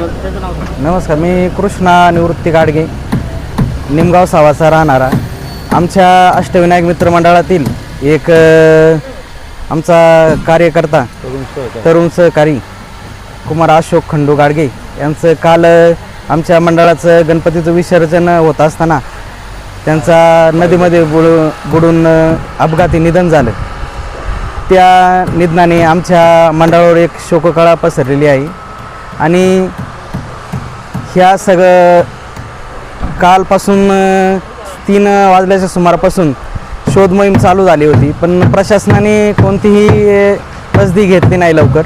नमस्कार मी कृष्णा निवृत्ती गाडगे निमगाव सावाचा राहणारा. आमच्या अष्टविनायक मित्रमंडळातील एक आमचा कार्यकर्ता तरुण सहकारी. कुमार अशोक खंडू गाडगे यांचं काल आमच्या मंडळाचं गणपतीचं विसर्जन होत असताना त्यांचा नदीमध्ये बुड बुडून अपघाती निधन झालं. त्या निधनाने आमच्या मंडळावर एक शोककळा पसरलेली आहे. आणि ह्या सगळं कालपासून तीन वाजल्याच्या सुमारापासून शोध मोहीम चालू झाली होती. पण प्रशासनाने कोणतीही तसदी घेतली नाही लवकर.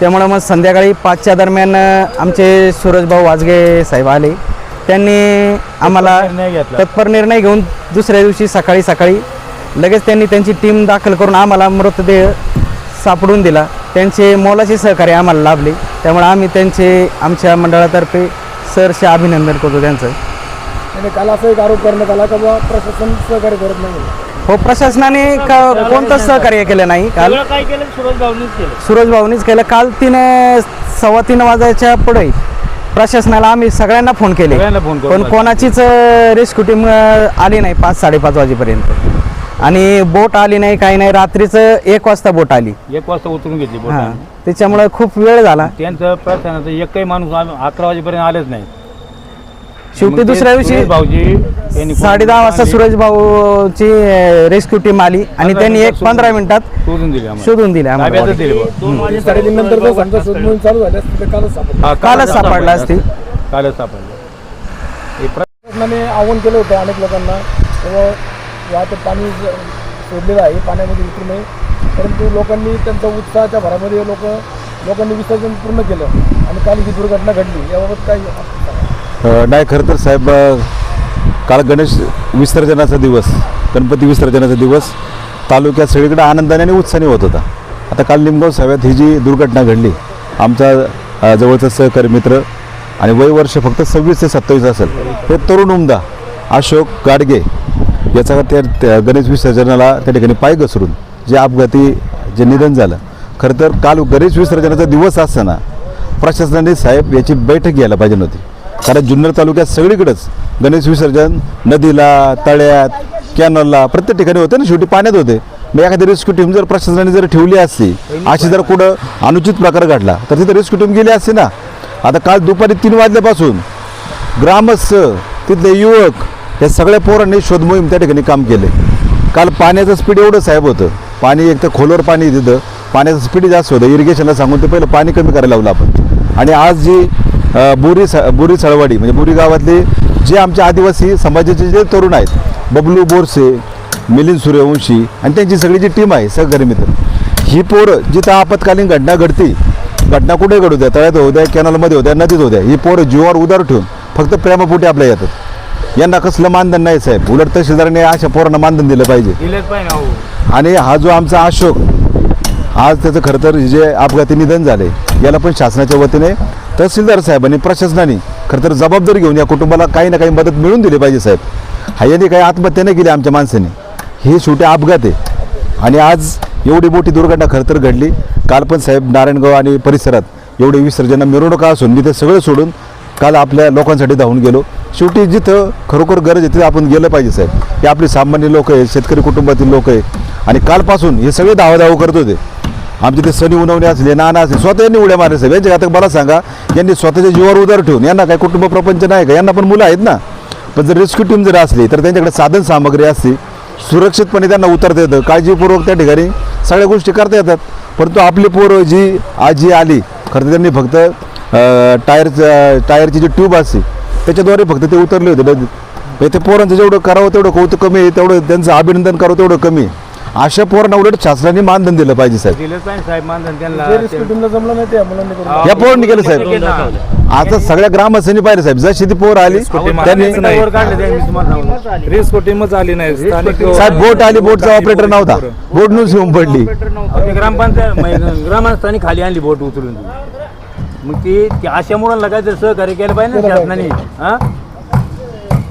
त्यामुळं मग संध्याकाळी पाचच्या दरम्यान आमचे सूरजभाऊ वाजगे साहेब आले. त्यांनी आम्हाला तत्पर निर्णय घेऊन दुसऱ्या दिवशी सकाळी सकाळी लगेच त्यांनी त्यांची टीम दाखल करून आम्हाला मृतदेह सापडून दिला. त्यांचे मोलाचे सहकार्य आम्हाला लाभले. त्यामुळे आम्ही त्यांचे आमच्या मंडळातर्फे सरसे अभिनंदन करतो त्यांचं. आणि काल असा एक आरोप करण्यात आला का बुवा प्रशासन सहकार्य करत नाही. हो प्रशासनाने का कोणतंच सहकार्य केलं नाही काल? सगळं काय केलं? सुरज भाऊनीच केलं. सुरज भाऊनीच केलं. काल तीन सव्वा तीन वाजायच्या पुढे प्रशासनाला आम्ही सगळ्यांना फोन केले. पण कोणाचीच रेस्क्यू टीम आली नाही पाच साडेपाच वाजेपर्यंत. आणि बोट आली नाही काही नाही. रात्रीचं एक वाजता बोट आली. एक वाजता उतरून घेतली बोट हां. आम्ही. त्याच्यामुळे खूप वेळ झाला. त्यांचं प्रस्थानाचं एकही माणूस अकरा वाजेपर्यंत आलेच नाही. शेवटी ते दुसऱ्या दिवशी सुरेश भाऊजी यांनी साडे दहा वाजता सुरेश भाऊची रेस्क्यू टीम आली. आणि त्यांनी एक पंधरा मिनिटात शोधून दिली आम्हाला. शोधून दिले आम्हाला ताब्यातच body. दिली बुवा. दोन वाजे साडेतीन नंतर जर समजा शोध मोहीम चालू झाली असती तर कालच सापडलं हा, कालच सापडला असती. कालच सापडलं हे प्र- आव्हान केलं होतं अनेक लोकांना. तेव्हा वाहत पाणी सोडलेलं आहे पाण्यामध्ये उतरू नये. परंतु लोकांनी त्यांच्या उत्साहाच्या भरामध्ये लोक लोकांनी विसर्जन पूर्ण केलं आणि काल ही दुर्घटना घडली याबाबत काही नाही खरं तर साहेब काल गणेश विसर्जनाचा दिवस गणपती विसर्जनाचा दिवस तालुक्यात सगळीकडे आनंदाने आणि उत्साहाने होत होता. आता काल निमगाव साहेबात ही जी दुर्घटना घडली आमचा जवळचा सहकारी मित्र आणि वय वर्ष फक्त सव्वीस ते सत्तावीस असेल हे तरुण उमदा अशोक गाडगे याचा त्या त्या गणेश विसर्जनाला त्या ठिकाणी पाय घसरून जे अपघाती जे निधन झालं. खरं तर काल गणेश विसर्जनाचा दिवस असताना प्रशासनाने साहेब याची बैठक घ्यायला पाहिजे नव्हती. कारण जुन्नर तालुक्यात सगळीकडंच गणेश विसर्जन नदीला तळ्यात कॅनलला प्रत्येक ठिकाणी होते ना शेवटी पाण्यात होते. मग एखादी रेस्क्यू टीम जर प्रशासनाने जर ठेवली असती अशी जर कुठं अनुचित प्रकार घडला तर तिथे रेस्क्यू टीम गेली असती ना. आता काल दुपारी तीन वाजल्यापासून ग्रामस्थ तिथले युवक या सगळ्या पोरांनी शोधमोहीम त्या ठिकाणी काम केले. काल पाण्याचं स्पीड एवढं साहेब होतं. पाणी एक तर खोलवर पाणी आहे तिथं पाण्याचं स्पीड जास्त होतं. इरिगेशनला सांगून ते पहिलं पाणी कमी करायला लावलं आपण. आणि आज जी बोरी स बोरी चळवाडी म्हणजे बोरी गावातले जे आमचे आदिवासी समाजाचे जे तरुण आहेत बबलू बोरसे मिलिंद सूर्यवंशी आणि त्यांची सगळी जी टीम आहे सहकारी मित्र ही पोरं जिथं आपत्कालीन घटना घडती घटना कुठे घडू द्या तळ्यात होऊ द्या कॅनलमध्ये होऊ द्या नदीत होऊ द्या ही पोरं जीवावर उदार ठेवून फक्त प्रेमापोटी आपल्या येतात. यांना कसलं मानधन नाही साहेब. उलट तहसीलदाराने अशा पोरांना मानधन दिलं पाहिजे. दिलेच पाहिजे ना हो. आणि हा जो आमचा अशोक आज त्याचं खरं तर जे अपघाती निधन झाले याला पण शासनाच्या वतीने तहसीलदार साहेबांनी प्रशासनाने खरं तर जबाबदारी घेऊन या कुटुंबाला काही ना काही मदत मिळून दिली पाहिजे साहेब. हा यांनी काही आत्महत्या नाही केली आमच्या माणसाने. हे शेवटी अपघात आहे. आणि आज एवढी मोठी दुर्घटना खरं तर घडली. काल पण साहेब नारायणगाव आणि परिसरात एवढे विसर्जन मिरवणुका असून मी ते सगळं सोडून काल आपल्या लोकांसाठी धावून गेलो. शेवटी जिथं खरोखर गरज आहे तिथं आपण गेलं पाहिजे साहेब. हे आपली सामान्य लोक आहे शेतकरी कुटुंबातील लोक आहे आणि कालपासून हे सगळे धावाधाव करत होते. आमचे ते सनी उनवणे असले नाना असले स्वतः यांनी उड्या मारले साहेब. यांच्या आता मला सांगा यांनी स्वतःच्या जीवावर उदार ठेवून यांना काय कुटुंब प्रपंच नाही का? यांना पण मुलं आहेत ना? पण जर रेस्क्यू टीम जर असली तर त्यांच्याकडे साधन सामग्री असते सुरक्षितपणे त्यांना उतरता येतं. काळजीपूर्वक त्या ठिकाणी सगळ्या गोष्टी करता येतात. परंतु आपली पोरं जी आजी आली खरं तर त्यांनी फक्त टायर टायरची जी ट्यूब असते त्याच्याद्वारे फक्त ते उतरले होते. नदीत. ते पोरांचं जेवढं करावं तेवढं कौतुक कमी आहे तेवढं त्यांचं अभिनंदन करावं तेवढं कमी आहे. अशा पोरांना उलट शासनाने मानधन दिलं पाहिजे साहेब. दिलेच पाहिजे साहेब मानधन त्यांना. जे रेस्क्यू टीमला जमलं नाही ते या पोरांनी केलं साहेब. आता सगळ्या ग्रामस्थांनी पाहिलं साहेब. जशी ती पोर आली त्यांनी वर काढले त्यांनी मी तुम्हाला सांगतो. रेस्को टीमच आली नाही स्थानिक साहेब बोट आली बोटचा ऑपरेटर नव्हता. बोट न्यूज येऊन पडली. ग्रामपंचायत ग्रामस्थांनी खाली आणली बोट उचलून. मग ती ती अशा मुलांना काहीतरी सहकार्य केलं पाहिजे ना शासनाने. हा?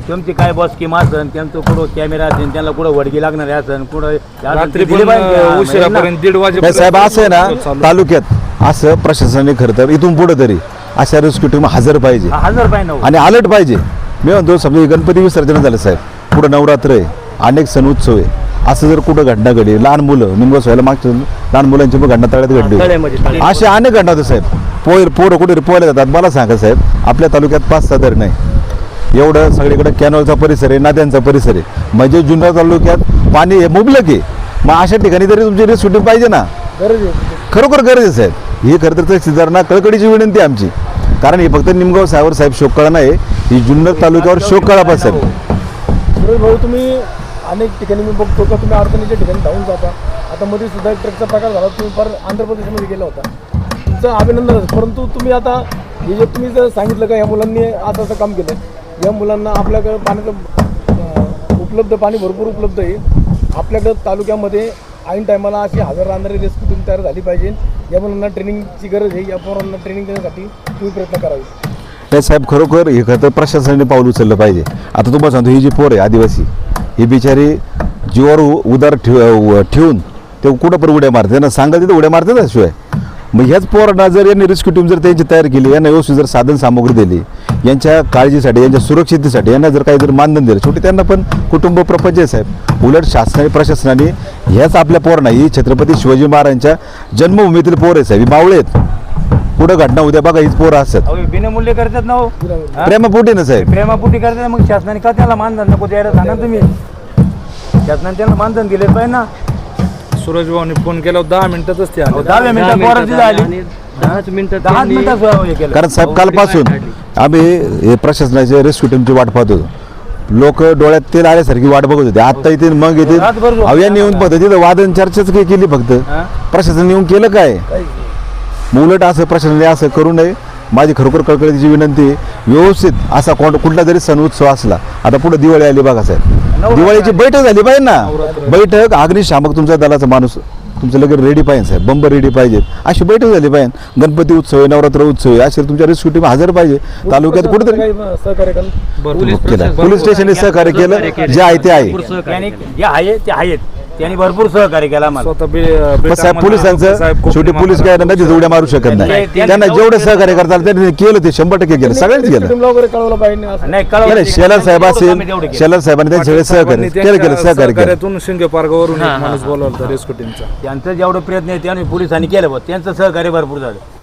तुमची काय बस स्कीम असन त्यांचं कुठं कॅमेरा असेल त्यांना कुठं वडगी लागणार असन कुठं रात्री दिली पण पाहिजे. हा, उशिरापर्यंत दीड नाही वाजेपर्यंत साहेब असं आहे ना तालुक्यात असं प्रशासनाने खरं तर इथून पुढे तरी अशा रेस्क्यू टीम हजर पाहिजे. हा, हजार रुपये नऊ आणि अलर्ट पाहिजे. मी म्हणतो समजा हे गणपती विसर्जन झालं साहेब. पुढं नवरात्र आहे अनेक सण उत्सव आहे. असं जर कुठं घटना घडली लहान मुलं निमगोस व्हायला मागच्या लहान मुलांची पण घटना तळ्यात घडली होती. तळ्यामध्ये, तळ्यात. असे अनेक घटना होते साहेब. पोर पोरं कुठे पोहायला जातात. मला सांगा साहेब आपल्या तालुक्यात पाच सहा धरण आहे एवढं सगळीकडे कॅनॉलचा परिसर आहे नद्यांचा परिसर आहे. म्हणजे जुन्नर तालुक्यात पाणी हे मुबलक आहे. मग अशा ठिकाणी तरी तुमची रिस्क शूटिंग पाहिजे ना? गरज आहे. खरोखर गरज आहे साहेब. ही खरं तर तहसीलदारांना कळकळीची विनंती आमची. कारण ही फक्त निमगाव साहेब साहेब शोककळा नाही. ही जुन्नर तालुक्यावर शोककळा पण साहेब. सुरेश भाऊ तुम्ही अनेक ठिकाणी मी बघतो का तुम्ही अडचणीच्या ठिकाणी धावून जाता. आता मध्ये सुद्धा एक ट्रकचा प्रकार झाला तुम्ही फार आंध्र प्रदेशमध्ये गेला होता. तुमचं अभिनंदन परंतु तुम्ही आता हे जे तुम्ही जर सांगितलं का या मुलांनी आता असं काम केलं या मुलांना आपल्याकडं पाण्याचं उपलब्ध पाणी भरपूर उपलब्ध आहे. आपल्याकडं तालुक्यामध्ये ऐन टायमाला अशी हजार राहणारी रेस्क्यू टीम तयार झाली पाहिजे. या मुलांना ट्रेनिंगची गरज आहे. या पोरांना ट्रेनिंग देण्यासाठी तुम्ही प्रयत्न करावे. नाही साहेब खरोखर हे खरं तर प्रशासनाने पाऊल उचललं पाहिजे. आता तुम्हाला सांगतो ही जी पोर आहे आदिवासी ही बिचारी जीवावर उ- उदार ठेव ठेवून ते कुठं पण उड्या मारते. ना सांगा तिथं उड्या मारते ना शिवाय. मग ह्याच पोरांना जर यांनी रेस्क्यू टीम जर त्यांची तयार केली यांना व्यवस्थित जर साधन सामुग्री दिली यांच्या काळजीसाठी यांच्या सुरक्षितेसाठी यांना जर काही जर मानधन दिलं शेवटी त्यांना पण कुटुंब प्रपंच साहेब. उलट शासनाने प्रशासनाने ह्याच आपल्या पोरांना ही छत्रपती शिवाजी महाराजांच्या जन्मभूमीतील पोर आहे साहेब ही मावळे आहेत. पुढं घटना उद्या बघा हीच पोरं असतात. अहो, बिनमूल्य करतात ना हो. हा? प्रेमापोटी ना साहेब. प्रेमापोटी करतात मग शासनाने का त्याला मानधन नको द्यायला सांगा ना तुम्ही? शासनाने त्याला मानधन दिले पाहिजे ना. सूरज भाऊनी फोन केला होता, दहा मिनिटातच ते आले. दहाव्या मिनिटात पोराची झाली आणि दहाच मिनिटं दहा त्यांनी- मिनिटात हे केलं. कारण साहेब कालपासून आम्ही हे प्रशासनाचे रेस्क्यू टीमची वाट पाहत होतो. लोक डोळ्यात तेल आल्यासारखी वाट बघत होते. आता येतील मग येतील रातभर झोप अहो, यांनी येऊन फक्त तिथं वादन चर्चाच काही केली फक्त. हा? प्रशासनाने येऊन केलं काय? मग उलट असं प्रशासनाने असं करू नये. माझी खरोखर कळकळीची विनंती आहे, व्यवस्थित असा कोण कुठला जरी सण उत्सव असला आता पुढे दिवाळी आली बघा साहेब. दिवाळीची बैठक झाली पाहिजे ना. बैठक अग्निशामक तुमचा दलाचा माणूस तुमचं लगेच रेडी पाहिजे साहेब. बंब रेडी पाहिजेत अशी बैठक झाली पाहिजे. गणपती उत्सव आहे नवरात्र उत्सव आहे. असे तुमच्या रेस्क्यू टीम हजर पाहिजे. तालुक्यात कुठेतरी पोलीस स्टेशनने सहकार्य केलं. जे आहे ते आहे. त्यांनी भरपूर सहकार्य केलं स्वतः बे- साहेब पोलिसांचं साहेब शेवटी पोलीस काय नदीत उड्या मारू शकत नाही. त्यांनी- त्यांना जेवढं सहकार्य करतात त्यांनी केलं ते शंभर टक्के केलं सगळ्यांनी केलं. टीमला वगैरे कळवलं पाहिजे असं. नाही कळवलं शेलार साहेब तेवढं असेल केलं. शेलार साहेबांनी त्यांचे सगळे सहकार्य केलं केलं सहकार्य केलं. सहकार्यातून शिंगे पार्कवरून एक माणूस बोलावला होता रेस्क्यू टीमचा. त्यांचं जेवढं प्रयत्न आहे त्याने पोलिसांनी केलं बघ त्यांचं सहकार्य भरपूर झालं.